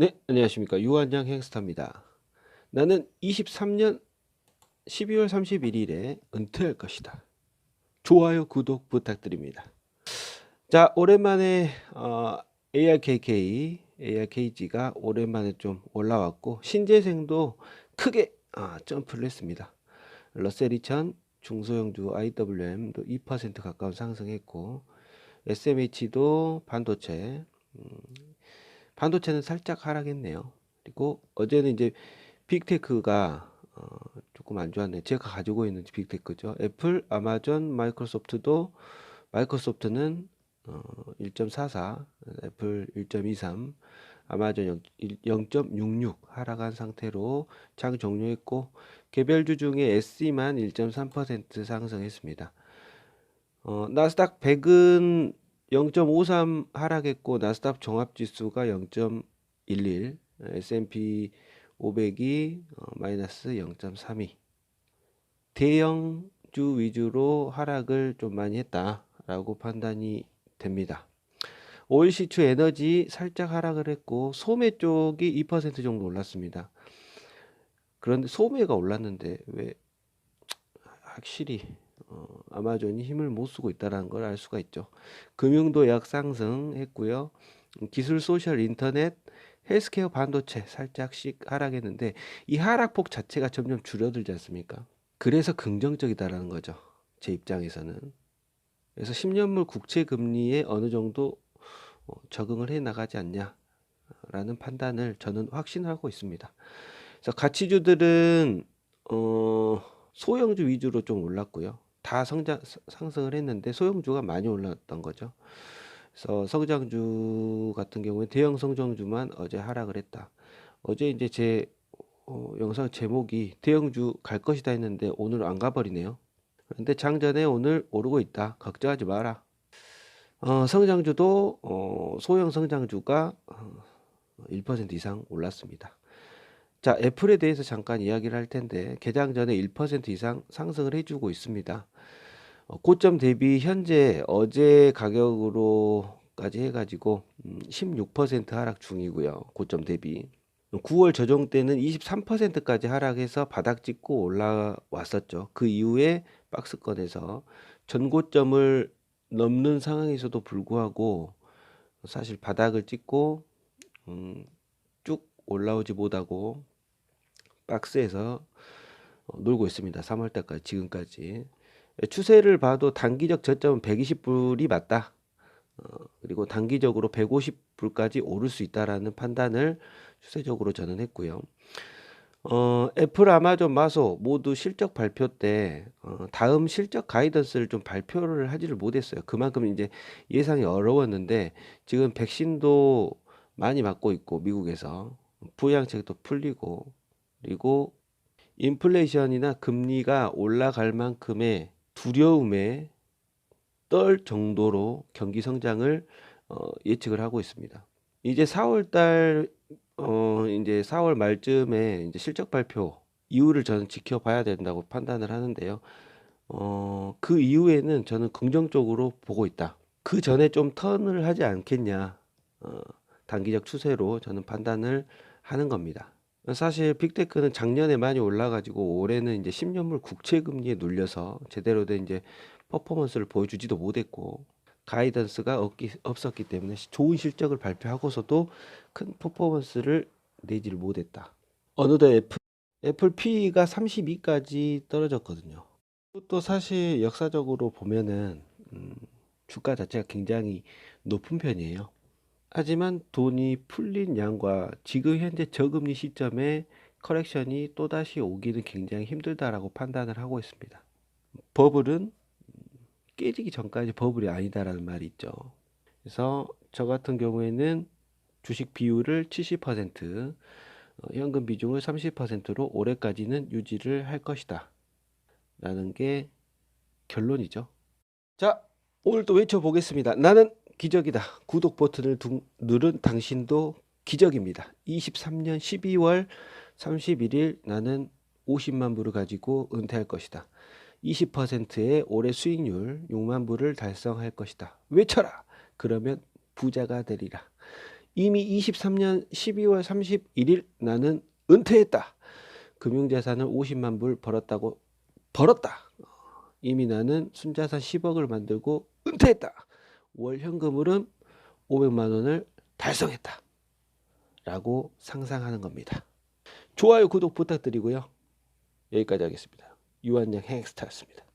네, 안녕하십니까. 유한장 행스타입니다. 나는 23년 12월 31일에 은퇴할 것이다. 좋아요, 구독 부탁드립니다. 자, 오랜만에 어, ARKK, ARKG가 오랜만에 좀 올라왔고 신재생도 크게 아, 점프를 했습니다. 러셀 2000 중소형주 IWM도 2% 가까운 상승했고 SMH도 반도체 음, 반도체는 살짝 하락했네요. 그리고 어제는 이제 빅테크가 어, 조금 안 좋았네. 제가 가지고 있는 빅테크죠. 애플, 아마존, 마이크로소프트도 마이크로소프트는 어, 1.44, 애플 1.23, 아마존 0, 0.66 하락한 상태로 장 종료했고 개별주 중에 SE만 1.3% 상승했습니다. 어, 나스닥 100은 0.53 하락했고 나스닥 종합지수가 0.11, S&P 500이 어, 마이너스 0.32. 대형주 위주로 하락을 좀 많이 했다라고 판단이 됩니다. 오일 시추 에너지 살짝 하락을 했고 소매 쪽이 2% 정도 올랐습니다. 그런데 소매가 올랐는데 왜 확실히 어, 아마존이 힘을 못 쓰고 있다는 걸 알 수가 있죠. 금융도 약 상승했고요. 기술, 소셜, 인터넷, 헬스케어, 반도체 살짝씩 하락했는데 이 하락폭 자체가 점점 줄어들지 않습니까? 그래서 긍정적이다라는 거죠. 제 입장에서는. 그래서 10년물 국채 금리에 어느 정도 어, 적응을 해 나가지 않냐라는 판단을 저는 확신하고 있습니다. 그래서 가치주들은 어, 소형주 위주로 좀 올랐고요. 다 성장 상승을 했는데 소형주가 많이 올랐던 거죠. 그래서 성장주 같은 경우에 대형 성장주만 어제 하락을 했다. 어제 이제 제 어, 영상 제목이 대형주 갈 것이다 했는데 오늘 안 가버리네요. 그런데 장전에 오늘 오르고 있다. 걱정하지 마라. 어, 성장주도 어, 소형 성장주가 어, 1% 이상 올랐습니다. 자, 애플에 대해서 잠깐 이야기를 할 텐데 개장 전에 1% 이상 상승을 해주고 있습니다. 어, 고점 대비 현재 어제 가격으로까지 해가지고 음, 16% 하락 중이고요. 고점 대비. 9월 저종 때는 23%까지 하락해서 바닥 찍고 올라왔었죠. 그 이후에 박스권에서 전고점을 넘는 상황에서도 불구하고 사실 바닥을 찍고 음, 쭉 올라오지 못하고 박스에서 어, 놀고 있습니다. 3월 달까지 지금까지 추세를 봐도 단기적 저점은 120불이 맞다. 어, 그리고 단기적으로 150불까지 오를 수 있다라는 판단을 추세적으로 저는 했고요. 어, 애플, 아마존, 마소 모두 실적 발표 때 어, 다음 실적 가이던스를 좀 발표를 하지를 못했어요. 그만큼 이제 예상이 어려웠는데 지금 백신도 많이 맞고 있고 미국에서 부양책도 풀리고 그리고 인플레이션이나 금리가 올라갈 만큼의 두려움에 떨 정도로 경기 성장을 어, 예측을 하고 있습니다. 이제 4월 달 어, 이제 4월 말쯤에 이제 실적 발표 이후를 저는 지켜봐야 된다고 판단을 하는데요. 어, 그 이후에는 저는 긍정적으로 보고 있다. 그 전에 좀 턴을 하지 않겠냐. 어, 단기적 추세로 저는 판단을 하는 겁니다. 사실 빅테크는 작년에 많이 올라가지고 올해는 이제 10년물 국채 금리에 눌려서 제대로 된 이제 퍼포먼스를 보여주지도 못했고 가이던스가 없기, 없었기 때문에 좋은 실적을 발표하고서도 큰 퍼포먼스를 내지를 못했다. 어느덧 애플, 애플 P가 32까지 떨어졌거든요. 또 사실 역사적으로 보면은 음, 주가 자체가 굉장히 높은 편이에요. 하지만 돈이 풀린 양과 지금 현재 저금리 시점에 커렉션이 또다시 오기는 굉장히 힘들다라고 판단을 하고 있습니다. 버블은 깨지기 전까지 버블이 아니다라는 말이 있죠. 그래서 저 같은 경우에는 주식 비율을 70%, 어, 현금 비중을 30%로 올해까지는 유지를 할 것이다. 라는 게 결론이죠. 자, 오늘 또 외쳐보겠습니다. 나는 기적이다. 구독 버튼을 두, 누른 당신도 기적입니다. 23년 12월 31일 나는 50만 불을 가지고 은퇴할 것이다. 20%의 올해 수익률 6만 불을 달성할 것이다. 외쳐라. 그러면 부자가 되리라. 이미 23년 12월 31일 나는 은퇴했다. 금융자산을 50만 불 벌었다고 벌었다. 이미 나는 순자산 10억을 만들고 은퇴했다. 월 현금으로는 500만 원을 달성했다. 라고 상상하는 겁니다. 좋아요, 구독 부탁드리고요. 여기까지 하겠습니다. 유한양 행스타였습니다.